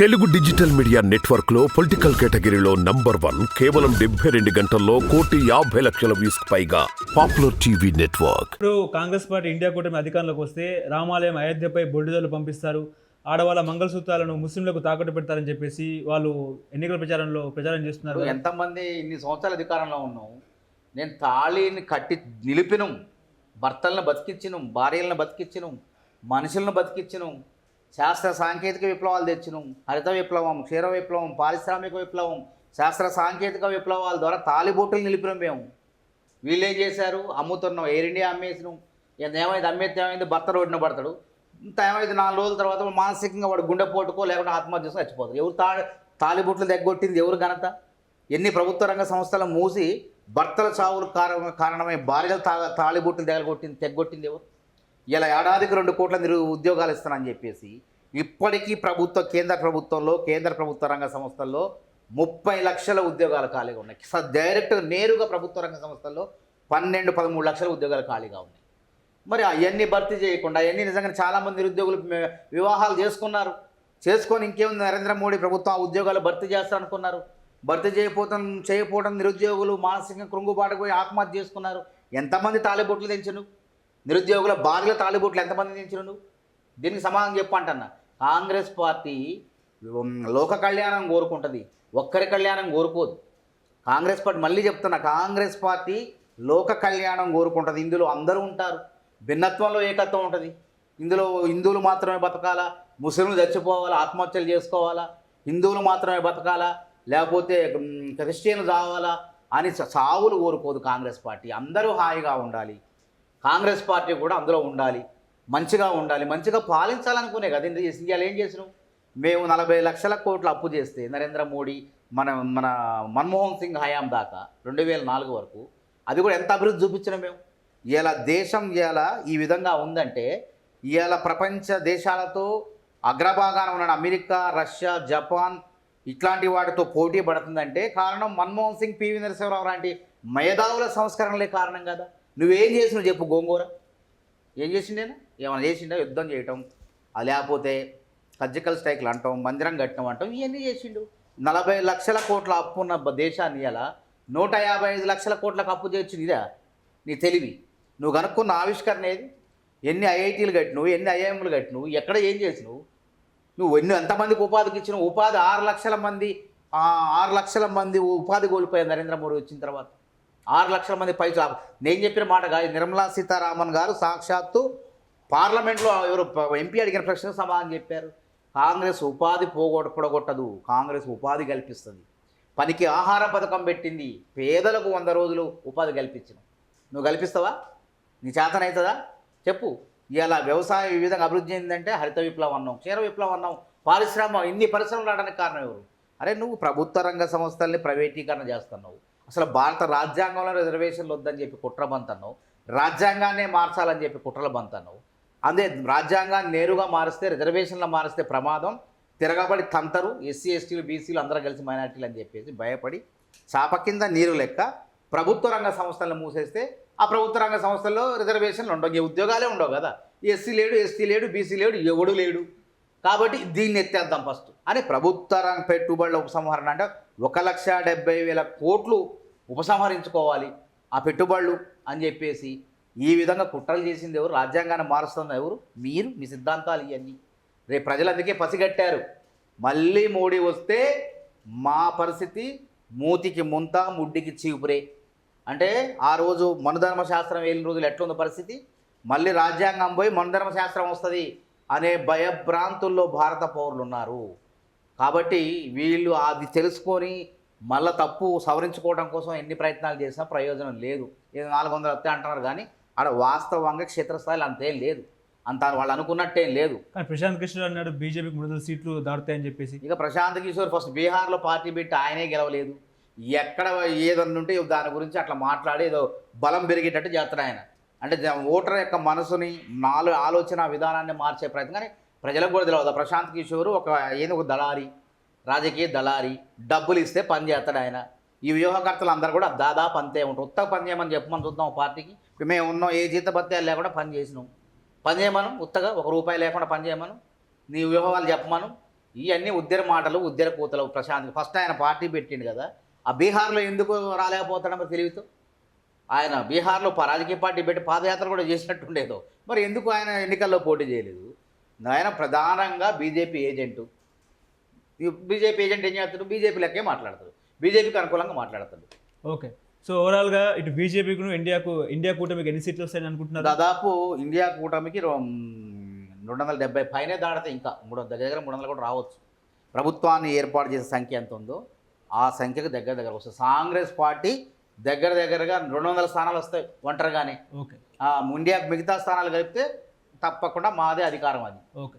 Telugu digital media నెట్వర్క్లో political కేటగిరీలో number one కేవలం డెబ్బై రెండు గంటల్లో కోటి యాభై లక్షల వ్యూస్ పైగా పాపులర్ టీవీ నెట్వర్క్. ఇప్పుడు కాంగ్రెస్ పార్టీ ఇండియా కూటమి అధికారంలోకి వస్తే రామాలయం అయోధ్యపై బొడ్డుదలు పంపిస్తారు. ఆడవాళ్ళ మంగళసూత్రాలను ముస్లింలకు తాకట్టు పెడతారని చెప్పేసి వాళ్ళు ఎన్నికల ప్రచారంలో ప్రచారం చేస్తున్నారు. ఎంతమంది ఇన్ని సంవత్సరాల అధికారంలో ఉన్నాం నేను తాళిని కట్టి నిలిపినం. భర్తలను బతికించినం భార్యలను బతికించినం మనుషులను బతికించినం శాస్త్ర సాంకేతిక విప్లవాలు తెచ్చినం. హరిత విప్లవం క్షీర విప్లవం పారిశ్రామిక విప్లవం శాస్త్ర సాంకేతిక విప్లవాల ద్వారా తాలిబోట్లు నిలిపినాం మేము. వీళ్ళు ఏం చేశారు? అమ్ముతున్నాం. ఎయిర్ ఇండియా అమ్మేసినాం. ఏమైంది? అమ్మేస్తే ఏమైంది? భర్త రోడ్డున పడతాడు. ఇంత ఏమైంది? నాలుగు రోజుల తర్వాత మానసికంగా వాడు గుండె పోటుకో లేకుండా ఆత్మహత్య చేసి చచ్చిపోతాడు. ఎవరు తా తాలిబొట్లు తెగ్గొట్టింది? ఎవరు ఘనత? ఎన్ని ప్రభుత్వ రంగ సంస్థలు మూసి భర్తల చావులు కారణమై భార్యలు తా తాళిబొట్టులు తెగలగొట్టింది తెగ్గొట్టింది ఎవరు? ఇలా ఏడాదికి రెండు కోట్ల నిరు ఉద్యోగాలు ఇస్తానని చెప్పేసి ఇప్పటికీ ప్రభుత్వ కేంద్ర ప్రభుత్వంలో కేంద్ర ప్రభుత్వ రంగ సంస్థల్లో ముప్పై లక్షల ఉద్యోగాలు ఖాళీగా ఉన్నాయి. స- డైరెక్ట్ నేరుగా ప్రభుత్వ రంగ సంస్థల్లో పన్నెండు పదమూడు లక్షల ఉద్యోగాలు ఖాళీగా ఉన్నాయి. మరి అవన్నీ భర్తీ చేయకుండా అవన్నీ నిజంగా చాలామంది నిరుద్యోగులు వివాహాలు చేసుకున్నారు. చేసుకొని ఇంకేముంది? నరేంద్ర మోడీ ప్రభుత్వం ఆ ఉద్యోగాలు భర్తీ చేస్తారనుకున్నారు. భర్తీ చేయకపోవడం చేయకపోవడం నిరుద్యోగులు మానసికంగా కృంగుబాటుకు పోయి ఆత్మహత్య చేసుకున్నారు. ఎంతమంది తాలిబొట్లు తెంచను? నిరుద్యోగుల బాధల తాలిబొట్లు ఎంతమంది తెంచను నువ్వు? దీనికి సమాధానం చెప్పంటన్నా కాంగ్రెస్ పార్టీ లోక కళ్యాణం కోరుకుంటుంది. ఒక్కరి కళ్యాణం కోరుకోదు. కాంగ్రెస్ పార్టీ మళ్ళీ చెప్తున్నా కాంగ్రెస్ పార్టీ లోక కళ్యాణం కోరుకుంటుంది. ఇందులో అందరూ ఉంటారు. భిన్నత్వంలో ఏకత్వం ఉంటుంది. ఇందులో హిందువులు మాత్రమే బతకాలా? ముస్లింలు చచ్చిపోవాలా? ఆత్మహత్యలు చేసుకోవాలా? హిందువులు మాత్రమే బతకాలా? లేకపోతే క్రిస్టియన్లు చావాలా అని సావులు కోరుకోదు కాంగ్రెస్ పార్టీ. అందరూ హాయిగా ఉండాలి. కాంగ్రెస్ పార్టీ కూడా అందులో ఉండాలి. మంచిగా ఉండాలి. మంచిగా పాలించాలనుకునే కదా ఇంత చేసి. ఇవాళ ఏం చేసినాం మేము నలభై లక్షల కోట్లు అప్పు చేస్తే నరేంద్ర మోడీ మన మన మన్మోహన్ సింగ్ హయాం దాకా రెండు వేల నాలుగు వరకు అది కూడా ఎంత అభివృద్ధి చూపించినాం మేము? ఇలా దేశం ఇలా ఈ విధంగా ఉందంటే ఇవాళ ప్రపంచ దేశాలతో అగ్రభాగాన ఉన్న అమెరికా రష్యా జపాన్ ఇట్లాంటి వాటితో పోటీ పడుతుందంటే కారణం మన్మోహన్ సింగ్ పివి నరసింహరావు లాంటి మేధావుల సంస్కరణలే కారణం కదా. నువ్వేం చేసినావు చెప్పు గోంగూర? ఏం చేసిండేనా ఏమైనా చేసిండా? యుద్ధం చేయటం అది లేకపోతే సర్జికల్ స్ట్రైక్లు అంటాం మందిరం కట్టడం అంటాం ఇవన్నీ చేసిండు. నలభై లక్షల కోట్ల అప్పు ఉన్న దేశాన్ని ఇలా నూట యాభై ఐదు లక్షల కోట్లకు అప్పు చేర్చింది ఇదా? నీ తెలివి. నువ్వు కనుక్కున్న ఆవిష్కరణ ఏది? ఎన్ని ఐఐటీలు కట్టినవు? ఎన్ని ఐఐఎంలు కట్టినవు? ఎక్కడ ఏం చేసినావు? నువ్వు ఎన్ని ఎంతమందికి ఉపాధికి ఇచ్చినావు? ఉపాధి ఆరు లక్షల మంది ఆరు లక్షల మంది ఉపాధి కోల్పోయారు నరేంద్ర మోడీ వచ్చిన తర్వాత. ఆరు లక్షల మంది పై నేను చెప్పిన మాట కాదు. నిర్మలా సీతారామన్ గారు సాక్షాత్తు పార్లమెంట్లో ఎవరు ఎంపీ అడిగిన ప్రశ్న సమాధానం చెప్పారు. కాంగ్రెస్ ఉపాధి పోగొట్టపడగొట్టదు కాంగ్రెస్ ఉపాధి కల్పిస్తుంది. పనికి ఆహార పథకం పెట్టింది. పేదలకు వంద రోజులు ఉపాధి కల్పించిన నువ్వు కల్పిస్తావా? నీ చేతనవుతుందా చెప్పు. ఇలా వ్యవసాయం ఈ విధంగా అభివృద్ధి చెందిందంటే హరిత విప్లవం అన్నాం క్షీర విప్లవం అన్నాం పారిశ్రామ ఇన్ని పరిశ్రమలు రావడానికి కారణం ఎవరు? అరే నువ్వు ప్రభుత్వ రంగ సంస్థల్ని ప్రైవేటీకరణ చేస్తున్నావు. అసలు భారత రాజ్యాంగంలో రిజర్వేషన్లు వద్దని చెప్పి కుట్ర బంతను రాజ్యాంగాన్నే మార్చాలని చెప్పి కుట్రల బంతను అదే రాజ్యాంగాన్ని నేరుగా మారిస్తే రిజర్వేషన్లు మారిస్తే ప్రమాదం తిరగబడి తంతరు ఎస్సీ ఎస్టీలు బీసీలు అందరూ కలిసి మైనార్టీలు అని చెప్పేసి భయపడి చాప కింద నీరు లెక్క ప్రభుత్వ రంగ సంస్థలను మూసేస్తే ఆ ప్రభుత్వ రంగ సంస్థల్లో రిజర్వేషన్లు ఉండవు. ఈ ఉద్యోగాలే ఉండవు కదా. ఎస్సీ లేడు ఎస్టీ లేడు బీసీ లేడు ఎవడు లేడు. కాబట్టి దీన్ని ఎత్తేద్దాం ఫస్ట్ అని ప్రభుత్వ రంగ పెట్టుబడుల ఉపసంహరణ అంటే ఒక లక్ష డెబ్బై వేల కోట్లు ఉపసంహరించుకోవాలి. ఆ పెట్టుబడులు అని చెప్పేసి ఈ విధంగా కుట్రలు చేసింది ఎవరు? రాజ్యాంగాన్ని మారుస్తుంది ఎవరు? మీరు మీ సిద్ధాంతాలు ఇవన్నీ రేపు ప్రజలు అందుకే పసిగట్టారు. మళ్ళీ మోడీ వస్తే మా పరిస్థితి మూతికి ముంత ముడ్డికి చీపురే. అంటే ఆ రోజు మనుధర్మ శాస్త్రం వెళ్ళిన రోజులు ఎట్లుందో పరిస్థితి? మళ్ళీ రాజ్యాంగం పోయి మనుధర్మ శాస్త్రం వస్తుంది అనే భయభ్రాంతుల్లో భారత పౌరులు ఉన్నారు కాబట్టి వీళ్ళు అది తెలుసుకొని మళ్ళీ తప్పు సవరించుకోవడం కోసం ఎన్ని ప్రయత్నాలు చేసినా ప్రయోజనం లేదు. ఇది నాలుగు వందలు వస్తాయి అంటున్నారు కానీ ఆడ వాస్తవంగా క్షేత్రస్థాయిలో అంతేం లేదు. అంత వాళ్ళు అనుకున్నట్టేం లేదు. కానీ ప్రశాంత్ కిషోర్ అన్నాడు బీజేపీకి మూడు వందల సీట్లు దాటుతాయని చెప్పేసి. ఇక ప్రశాంత్ కిషోర్ ఫస్ట్ బీహార్లో పార్టీ పెట్టి ఆయనే గెలవలేదు. ఎక్కడ ఏదన్నా ఉంటే దాని గురించి అట్లా మాట్లాడి ఏదో బలం పెరిగేటట్టు చేస్తాడు ఆయన. అంటే ఓటర్ యొక్క మనసుని నాలుగు ఆలోచన విధానాన్ని మార్చే ప్రయత్నం. కానీ ప్రజలకు కూడా తెలియదు. ప్రశాంత్ కిషోర్ ఒక ఏదో ఒక దళారి. రాజకీయ దళారి డబ్బులు ఇస్తే పని చేస్తాడు ఆయన. ఈ వ్యూహకర్తలు అందరూ కూడా దాదాపు అంతే ఉంటారు. ఉత్తగా పని చేయమని చెప్పమని చూద్దాం పార్టీకి. ఇప్పుడు మేము ఉన్నాం ఏ జీతభత్యాలు లేకుండా పని చేసినాం. పని చేయమను ఉత్తగా ఒక రూపాయి లేకుండా పని చేయమను నీ వ్యూహాలు చెప్పమను. ఇవన్నీ ఉద్దర మాటలు ఉద్దర కూతలు ప్రశాంత్. ఫస్ట్ ఆయన పార్టీ పెట్టిండు కదా ఆ బీహార్లో ఎందుకు రాలేకపోతాడో మరి తెలియదు ఆయన బీహార్లో రాజకీయ పార్టీ పెట్టి పాదయాత్ర కూడా చేసినట్టుండేదో. మరి ఎందుకు ఆయన ఎన్నికల్లో పోటీ చేయలేదు? ఆయన ప్రధానంగా బీజేపీ ఏజెంటు. బీజేపీ ఏజెంట్ ఏం చేస్తాడు? బీజేపీ లెక్కే మాట్లాడతాడు. బీజేపీకి అనుకూలంగా మాట్లాడతాడు. ఓకే. సో ఓవరాల్గా ఇటు బీజేపీకి ఇండియాకు ఇండియా కూటమికి ఎన్ని సీట్లు వస్తాయని అనుకుంటున్నారు? దాదాపు ఇండియా కూటమికి రెండు వందల డెబ్బై పైనే దాడితే ఇంకా మూడు దగ్గర దగ్గర మూడు వందలు కూడా రావచ్చు. ప్రభుత్వాన్ని ఏర్పాటు చేసే సంఖ్య ఎంత ఉందో ఆ సంఖ్యకు దగ్గర దగ్గర వస్తుంది. కాంగ్రెస్ పార్టీ దగ్గర దగ్గరగా రెండు వందల స్థానాలు వస్తాయి ఒంటరిగానే. ఓకే. ఇండియా మిగతా స్థానాలు కలిపితే తప్పకుండా మాదే అధికారం అది. ఓకే.